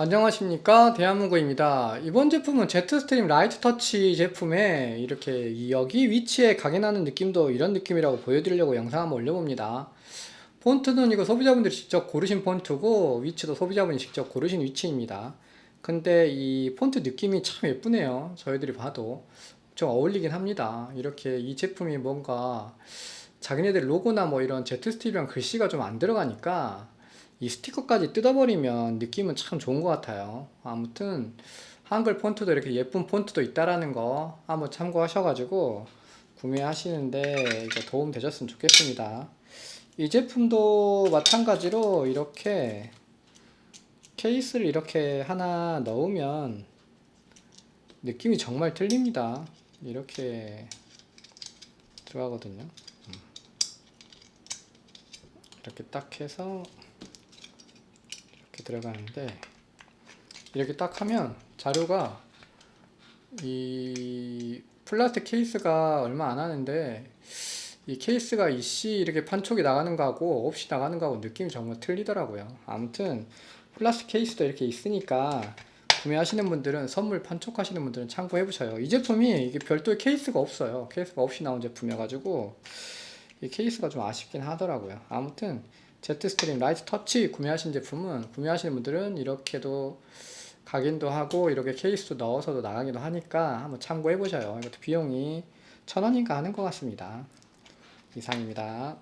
안녕하십니까? 대한문구입니다. 이번 제품은 제트스트림 라이트 터치 제품에 이렇게 이 여기 위치에 각인하는 느낌도 이런 느낌이라고 보여드리려고 영상 한번 올려봅니다. 폰트는 이거 소비자분들이 직접 고르신 폰트고 위치도 소비자분이 직접 고르신 위치입니다. 근데 이 폰트 느낌이 참 예쁘네요. 저희들이 봐도 좀 어울리긴 합니다. 이렇게 이 제품이 뭔가 자기네들 로고나 뭐 이런 제트스트림이랑 글씨가 좀 안 들어가니까 이 스티커까지 뜯어버리면 느낌은 참 좋은 것 같아요. 아무튼 한글 폰트도 이렇게 예쁜 폰트도 있다라는 거 한번 참고하셔가지고 구매하시는데 이제 도움 되셨으면 좋겠습니다. 이 제품도 마찬가지로 이렇게 케이스를 이렇게 하나 넣으면 느낌이 정말 틀립니다. 이렇게 들어가거든요. 음. 이렇게 딱 해서 들어가는데 이렇게 딱 하면 자료가 이 플라스틱 케이스가 얼마 안 하는데 이 케이스가 이씨 이렇게 판촉이 나가는 거하고 없이 나가는 거하고 느낌이 정말 틀리더라고요. 아무튼 플라스틱 케이스도 이렇게 있으니까 구매하시는 분들은 선물 판촉하시는 분들은 참고해 보셔요. 이 제품이 이게 별도의 케이스가 없어요. 케이스가 없이 나온 제품이어가지고 이 케이스가 좀 아쉽긴 하더라고요. 아무튼 제트스트림 라이트 터치 구매하신 제품은 구매하시는 분들은 이렇게도 각인도 하고 이렇게 케이스도 넣어서도 나가기도 하니까 한번 참고해 보셔요. 이것도 비용이 천 원인가 하는 것 같습니다. 이상입니다.